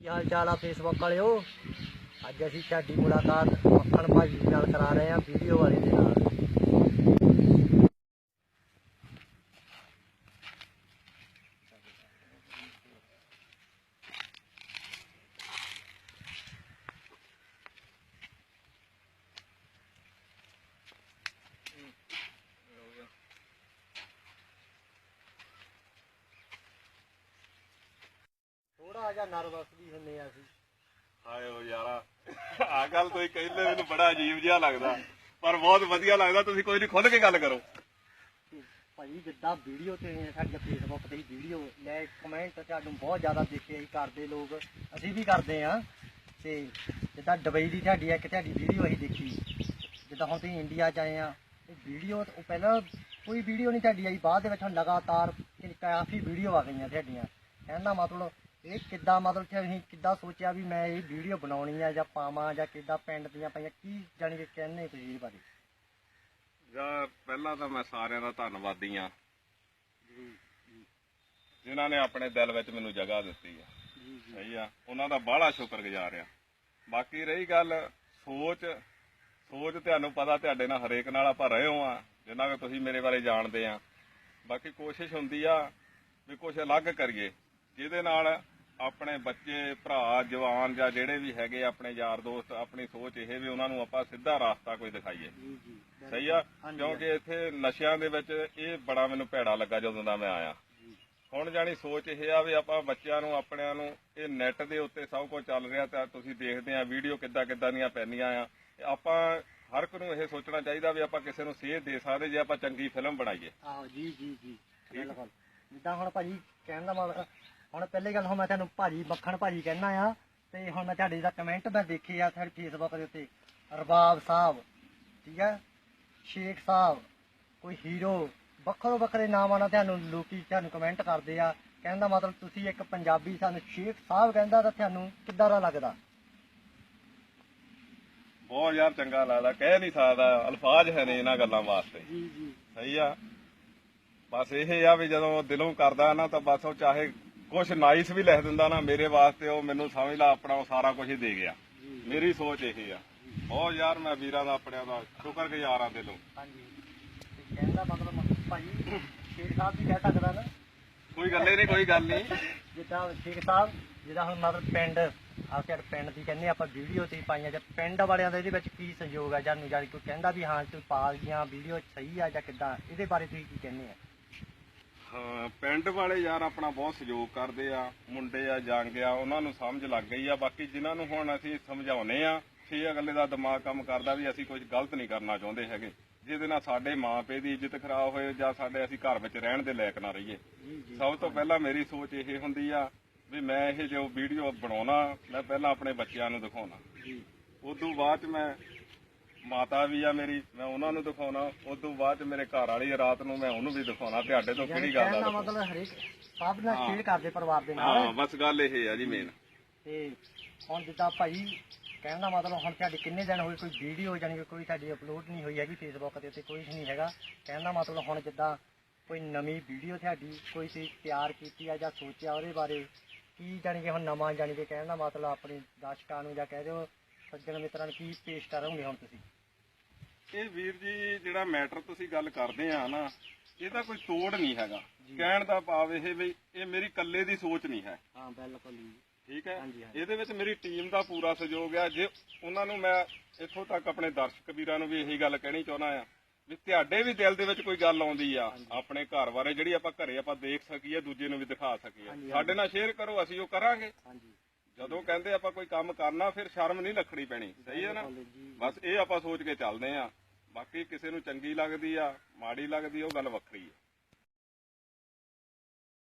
ਕੀ ਹਾਲ ਚਾਲ ਆ ਫੇਸਬੁੱਕ ਵਾਲਿਓ? ਅੱਜ ਅਸੀਂ ਸਾਡੀ ਮੁਲਾਕਾਤ ਮੱਖਣ ਭਾਜੀ ਨਾਲ ਕਰਾ ਰਹੇ ਹਾਂ ਵੀਡੀਓ ਵਾਲੇ ਦੇ ਨਾਲ। ਜਿਹਾ ਨਰਵਸ ਵੀ ਹੁੰਨੇ ਆ ਅਸੀਂ। ਹਾਏ ਓ ਯਾਰਾ ਆ ਗੱਲ ਤੁਸੀਂ ਕਹਿੰਦੇ ਮੈਨੂੰ ਬੜਾ ਅਜੀਬ ਜਿਹਾ ਲੱਗਦਾ। ਪਰ ਬਹੁਤ ਵਧੀਆ ਲੱਗਦਾ ਤੁਸੀਂ ਕੋਈ ਨਹੀਂ ਖੁੱਲ ਕੇ ਗੱਲ ਕਰੋ। ਭਾਈ ਜਿੱਦਾਂ ਵੀਡੀਓ ਤੇ ਸਾਡੇ ਫੇਸਬੁੱਕ ਤੇ ਵੀਡੀਓ ਲੈ ਕਮੈਂਟ ਤੁਹਾਨੂੰ ਬਹੁਤ ਜ਼ਿਆਦਾ ਦੇਖੇ ਅਸੀਂ ਕਰਦੇ ਲੋਕ। ਅਸੀਂ ਵੀ ਕਰਦੇ ਆ। ਤੇ ਜਿੱਦਾਂ ਦੁਬਈ ਦੀ ਤੁਹਾਡੀ ਇੱਕ ਤੁਹਾਡੀ ਵੀਡੀਓ ਅਸੀਂ ਦੇਖੀ। ਜਿੱਦਾਂ ਹੁਣ ਤੁਸੀਂ ਇੰਡੀਆ ਚ ਆਏ ਆ ਇਹ ਵੀਡੀਓ ਉਹ ਪਹਿਲਾਂ ਕੋਈ ਵੀਡੀਓ ਨਹੀਂ ਤੁਹਾਡੀ ਆਈ ਬਾਅਦ ਦੇ ਵਿੱਚ ਹੁਣ ਲਗਾਤਾਰ ਕਾਫੀ ਵੀਡੀਓ ਆ ਗਈਆਂ ਤੁਹਾਡੀਆਂ। ਕਹਿਣ ਦਾ ਮਤਲਬ ਇਹ ਕਿੱਦਾਂ ਮਤਲਬ ਕਿ ਅਸੀਂ ਕਿੱਦਾਂ ਸੋਚਿਆ ਵੀ ਮੈਂ ਇਹ ਵੀਡੀਓ ਬਣਾਉਣੀ ਆ ਜਾਂ ਪਾਵਾਂ ਜਾਂ ਕਿੱਦਾਂ ਪਿੰਡ ਦੀਆਂ ਪਈਆਂ, ਕੀ ਜਾਣੀ ਕਿ ਕਹਿੰਦੇ ਤੁਸੀਂ ਇਹ ਬਾਰੇ? ਜਾਂ ਪਹਿਲਾਂ ਤਾਂ ਮੈਂ ਸਾਰਿਆਂ ਦਾ ਧੰਨਵਾਦੀ ਆ ਜਿਨ੍ਹਾਂ ਨੇ ਆਪਣੇ ਦਿਲ ਵਿੱਚ ਮੈਨੂੰ ਜਗ੍ਹਾ ਦਿੱਤੀ ਆ। ਸਹੀ ਆ। ਉਹਨਾਂ ਦਾ ਬਾਹਲਾ ਸ਼ੁਕਰਗੁਜ਼ਾਰ ਆ। ਬਾਕੀ ਰਹੀ ਗੱਲ ਸੋਚ। ਸੋਚ ਤੁਹਾਨੂੰ ਪਤਾ ਤੁਹਾਡੇ ਨਾਲ ਹਰੇਕ ਨਾਲ ਆਪਾਂ ਰਹੇ ਹੋ ਆ। ਜਿੰਨਾ ਕਿ ਤੁਸੀਂ ਮੇਰੇ ਬਾਰੇ ਜਾਣਦੇ ਆ। ਬਾਕੀ ਕੋਸ਼ਿਸ਼ ਹੁੰਦੀ ਆ ਵੀ ਕੁਝ ਅਲੱਗ ਕਰੀਏ। ਜਿਹਦੇ ਨਾਲ ਆਪਣੇ ਬੱਚੇ ਭਰਾ ਜਵਾਨ ਜਾਂ ਜਿਹੜੇ ਵੀ ਹੈਗੇ ਆਪਣੇ ਯਾਰ ਦੋਸਤ ਆਪਣੀ ਸੋਚ ਇਹ ਵੀ ਉਹਨਾਂ ਨੂੰ ਆਪਾਂ ਸਿੱਧਾ ਰਾਸਤਾ ਕੋਈ ਦਿਖਾਈਏ। ਸਹੀ ਆ? ਕਿਉਂਕਿ ਇੱਥੇ ਨਸ਼ਿਆਂ ਦੇ ਵਿੱਚ ਇਹ ਬੜਾ ਮੈਨੂੰ ਭੈੜਾ ਲੱਗਾ ਜਦੋਂ ਦਾ ਮੈਂ ਆਇਆ। ਹੁਣ ਜਾਣੀ ਸੋਚ ਇਹ ਆ ਵੀ ਆਪਾਂ ਬੱਚਿਆਂ ਨੂੰ ਆਪਣਿਆਂ ਨੂੰ ਇਹ ਨੈਟ ਦੇ ਉੱਤੇ ਸਭ ਕੁਝ ਚੱਲ ਰਿਹਾ ਤਾਂ ਤੁਸੀਂ ਦੇਖਦੇ ਆ ਵੀਡੀਓ ਕਿੱਦਾਂ ਕਿੱਦਾਂ ਦੀਆਂ ਪੈਂਦੀਆਂ ਆ। ਆਪਾਂ ਹਰ ਇੱਕ ਨੂੰ ਇਹ ਸੋਚਣਾ ਚਾਹੀਦਾ ਵੀ ਆਪਾਂ ਕਿਸੇ ਨੂੰ ਸੇਧ ਦੇ ਸਕਦੇ ਜੇ ਆਪਾਂ ਚੰਗੀ ਫਿਲਮ ਬਣਾਈਏ। ਆਹੋ ਜੀ ਜੀ ਜੀ। ਬਿਲਕੁਲ। ਜਿੱਦਾਂ ਹੁਣ ਭਾਜੀ ਕਹਿਣ ਦਾ ਮਤਲਬ ਹੁਣ ਪਹਿਲੀ ਗੱਲ ਹੁਣ ਮੈਂ ਤੁਹਾਨੂੰ ਭਾਜੀ ਮੱਖਣ ਭਾਜੀ ਕਹਿਣਾ ਆ ਤੇ ਹੁਣ ਮੈਂ ਤੁਹਾਡੇ ਦਾ ਕਮੈਂਟ ਮੈਂ ਦੇਖੇ ਆ ਤੁਹਾਡੇ ਫੇਸਬੁੱਕ ਦੇ ਉੱਤੇ। ਰਬਾਬ ਸਾਹਿਬ ਠੀਕ ਹੈ ਸ਼ੇਖ ਸਾਹਿਬ ਕੋਈ ਹੀਰੋ ਵੱਖਰੇ ਵੱਖਰੇ ਨਾਮਾਂ ਨਾਲ ਤੁਹਾਨੂੰ ਲੋਕੀ ਤੁਹਾਨੂੰ ਕਮੈਂਟ ਕਰਦੇ ਆ। ਕਹਿਣ ਦਾ ਮਤਲਬ ਤੁਸੀਂ ਇੱਕ ਪੰਜਾਬੀ ਸਾਨੂੰ ਸ਼ੇਖ ਸਾਹਿਬ ਕਹਿੰਦਾ ਤਾਂ ਤੁਹਾਨੂੰ ਕਿੱਦਾਂ ਦਾ ਲੱਗਦਾ? ਬਹੁਤ ਯਾਰ ਚੰਗਾ ਲੱਗਦਾ ਕਹਿ ਨਹੀਂ ਸਕਦਾ ਅਲਫਾਜ਼ ਹੈ ਨੇ ਇਹਨਾਂ ਗੱਲਾਂ ਵਾਸਤੇ। ਜੀ ਜੀ। ਸਹੀ ਆ। ਬਸ ਇਹ ਆ ਵੀ ਜਦੋਂ ਦਿਲੋਂ ਕਰਦਾ ਨਾ ਤਾਂ ਬਸ ਉਹ ਚਾਹੇ ਕੁਝ ਨਾਈਸ ਵੀ ਲਿਖ ਦਿੰਦਾ ਨਾ ਮੇਰੇ ਵਾਸਤੇ ਉਹ ਮੈਨੂੰ ਸਮਝ ਲਾ ਆਪਣਾ ਉਹ ਸਾਰਾ ਕੁਝ ਹੀ ਦੇ ਗਿਆ। ਜੀ ਮੇਰੀ ਸੋਚ ਇਹ ਆ। ਬਹੁਤ ਯਾਰ ਮੈਂ ਵੀਰਾਂ ਦਾ ਆਪਣਿਆਂ ਦਾ ਸ਼ੁਕਰਗੁਜ਼ਾਰ ਆ ਦਿਲੋਂ ਹਾਂਜੀ। ਤੇ ਕਹਿਣ ਦਾ ਮਤਲਬ ਭਾਜੀ ਸ਼ੇਖ ਸਾਹਿਬ ਵੀ ਕਹਿ ਸਕਦਾ ਨਾ। ਕੋਈ ਗੱਲ ਨਹੀਂ ਕੋਈ ਗੱਲ ਨਹੀਂ। ਜਿੱਦਾਂ ਸ਼ੇਖ ਸਾਹਿਬ ਜਿਹਦਾ ਹੁਣ ਮਤਲਬ ਪਿੰਡ ਦੀ ਕਹਿੰਦੇ ਆਪਾਂ ਵੀਡੀਓ ਤੇ ਪਾਈਆਂ ਜਾਂ ਪਿੰਡ ਵਾਲਿਆਂ ਦਾ ਇਹਦੇ ਵਿੱਚ ਕੀ ਸਹਿਯੋਗ ਆ ਜਾਨੂੰ ਜਾਨੀ ਕੋਈ ਕਹਿੰਦਾ ਵੀ ਹਾਂ ਤੂੰ ਪਾ ਗਈਆਂ ਵੀਡੀਓ ਸਹੀ ਆ ਜਾਂ ਕਿੱਦਾਂ ਇਹਦੇ ਬਾਰੇ ਤੁਸੀਂ ਕੀ ਕਹਿੰਦੇ ਆ? ਹਾਂ ਪਿੰਡ ਵਾਲੇ ਯਾਰ ਆਪਣਾ ਬਹੁਤ ਸਹਿਯੋਗ ਕਰਦੇ ਆ ਮੁੰਡੇ ਆ ਜੰਗ ਆ ਉਹਨਾਂ ਨੂੰ ਸਮਝ ਲੱਗ ਗਈ ਆ। ਬਾਕੀ ਜਿਨ੍ਹਾਂ ਨੂੰ ਹੁਣ ਅਸੀਂ ਸਮਝਾਉਨੇ ਆ ਛੇ ਅਗਲੇ ਦਾ ਦਿਮਾਗ ਕੰਮ ਕਰਦਾ ਵੀ ਅਸੀਂ ਕੁਝ ਗਲਤ ਨਹੀਂ ਕਰਨਾ ਚਾਹੁੰਦੇ ਹੈਗੇ। ਜਿਹਦੇ ਨਾਲ ਸਾਡੇ ਮਾਪੇ ਦੀ ਇੱਜ਼ਤ ਖਰਾਬ ਹੋਏ ਜਾਂ ਸਾਡੇ ਅਸੀਂ ਘਰ ਵਿੱਚ ਰਹਿਣ ਦੇ ਲਾਇਕ ਨਾ ਰਹੀਏ। ਸਭ ਤੋਂ ਪਹਿਲਾਂ ਮੇਰੀ ਸੋਚ ਇਹ ਹੁੰਦੀ ਆ ਵੀ ਮੈਂ ਇਹ ਜੋ ਵੀਡੀਓ ਬਣਾਉਣਾ ਮੈਂ ਪਹਿਲਾਂ ਆਪਣੇ ਬੱਚਿਆਂ ਨੂੰ ਦਿਖਾਉਣਾ। ਜੀ। ਉਦੋਂ ਬਾਅਦ ਮੈਂ ਮਾਤਾ ਵੀ ਆ ਮੇਰੀ ਮੈਂ ਉਹਨਾਂ ਨੂੰ ਦਿਖਾਉਣਾ ਉਦੋਂ ਬਾਅਦ ਚ ਮੇਰੇ ਘਰ ਵਾਲੀ ਆ, ਰਾਤ ਨੂੰ ਮੈਂ ਉਹਨੂੰ ਵੀ ਦਿਖਾਉਣਾ ਤੁਹਾਡੇ ਤੋਂ ਕਿਹੜੀ ਗੱਲ ਕਹਿਣ ਦਾ ਦਾ ਮਤਲਬ ਹਰੇਕ ਸਭ ਨਾਲ। ਸ਼ੇਅਰ ਕਰਦੇ ਪਰਿਵਾਰ ਦੇ ਹਾਂ ਨਾਲ ਬਸ ਗੱਲ ਇਹ ਆ ਜੀ ਮੇਨ ਤੇ ਹੁਣ ਜਿੱਦਾਂ ਭਾਈ ਕਹਿਣ ਦਾ ਮਤਲਬ ਹੁਣ ਤੁਹਾਡੇ ਕਿੰਨੇ ਦਿਨ ਹੋਏ ਕੋਈ ਵੀਡੀਓ ਜਾਨੀ ਕਿ ਕੋਈ ਤੁਹਾਡੀ ਅਪਲੋਡ ਨਹੀਂ ਹੋਈ ਹੈਗੀ ਫੇਸਬੁੱਕ ਦੇ ਉੱਤੇ ਕੋਈ ਨਹੀਂ ਹੈਗਾ। ਕਹਿਣ ਦਾ ਮਤਲਬ ਹੁਣ ਜਿੱਦਾਂ ਕੋਈ ਨਵੀਂ ਵੀਡੀਓ ਤੁਹਾਡੀ ਕੋਈ ਤੁਸੀਂ ਤਿਆਰ ਕੀਤੀ ਆ ਜਾਂ ਸੋਚਿਆ ਉਹਦੇ ਬਾਰੇ ਕੀ ਜਾਨੀ ਕਿ ਹੁਣ ਨਵਾਂ ਜਾਨੀ ਕਿ ਕਹਿਣ ਦਾ ਮਤਲਬ ਆਪਣੇ ਦਰਸ਼ਕਾਂ ਨੂੰ ਜਾਂ ਕਹਿ ਦਿਓ ਸੱਜਣ ਮਿੱਤਰਾਂ ਨੂੰ ਕੀ ਪੇਸ਼ ਕਰੋਗੇ ਹੁਣ ਤੁਸੀਂ? ਇਹ ਵੀਰ ਜੀ ਜਿਹੜਾ ਮੈਟਰ ਤੁਸੀਂ ਗੱਲ ਕਰਦੇ ਆ ਨਾ ਇਹਦਾ ਕੋਈ ਤੋੜ ਨਹੀਂ ਹੈਗਾ। ਕਹਿਣ ਦਾ ਭਾਵ ਇਹ ਵੀ ਇਹ ਮੇਰੀ ਇਕੱਲੇ ਦੀ ਸੋਚ ਨਹੀਂ ਹੈ। ਹਾਂ ਬਿਲਕੁਲ ਜੀ। ਠੀਕ ਹੈ। ਇਹਦੇ ਵਿੱਚ ਮੇਰੀ ਟੀਮ ਦਾ ਪੂਰਾ ਸਹਿਯੋਗ ਆ। ਜੇ ਉਹਨਾਂ ਨੂੰ ਮੈਂ ਇੱਥੋਂ ਤੱਕ ਆਪਣੇ ਦਰਸ਼ਕ ਵੀਰਾਂ ਨੂੰ ਵੀ ਇਹੀ ਗੱਲ ਕਹਿਣੀ ਚਾਹੁੰਦਾ ਆ ਵੀ ਤੁਹਾਡੇ ਵੀ ਦਿਲ ਦੇ ਵਿੱਚ ਕੋਈ ਗੱਲ ਆਉਂਦੀ ਆ ਆਪਣੇ ਘਰ ਬਾਰੇ ਜਿਹੜੀ ਆਪਾਂ ਘਰੇ ਆਪਾਂ ਦੇਖ ਸਕੀਏ ਦੂਜੇ ਨੂੰ ਵੀ ਦਿਖਾ ਸਕੀਏ। ਸਾਡੇ ਨਾਲ ਸ਼ੇਅਰ ਕਰੋ ਅਸੀਂ ਉਹ ਕਰਾਂਗੇ। ਹਾਂਜੀ। ਜਦੋਂ ਕਹਿੰਦੇ ਆਪਾਂ ਕੋਈ ਕੰਮ ਕਰਨਾ ਫਿਰ ਸ਼ਰਮ ਨਹੀਂ ਰੱਖਣੀ ਪੈਣੀ। ਸਹੀ ਹੈ ਨਾ? ਬਸ ਇਹ ਆਪਾਂ ਸੋਚ ਕੇ ਚੱਲਦੇ ਆ ਬਾਕੀ ਕਿਸੇ ਨੂੰ ਚੰਗੀ ਲੱਗਦੀ ਆ ਮਾੜੀ ਲੱਗਦੀ ਉਹ ਗੱਲ ਵੱਖਰੀ ਹੈ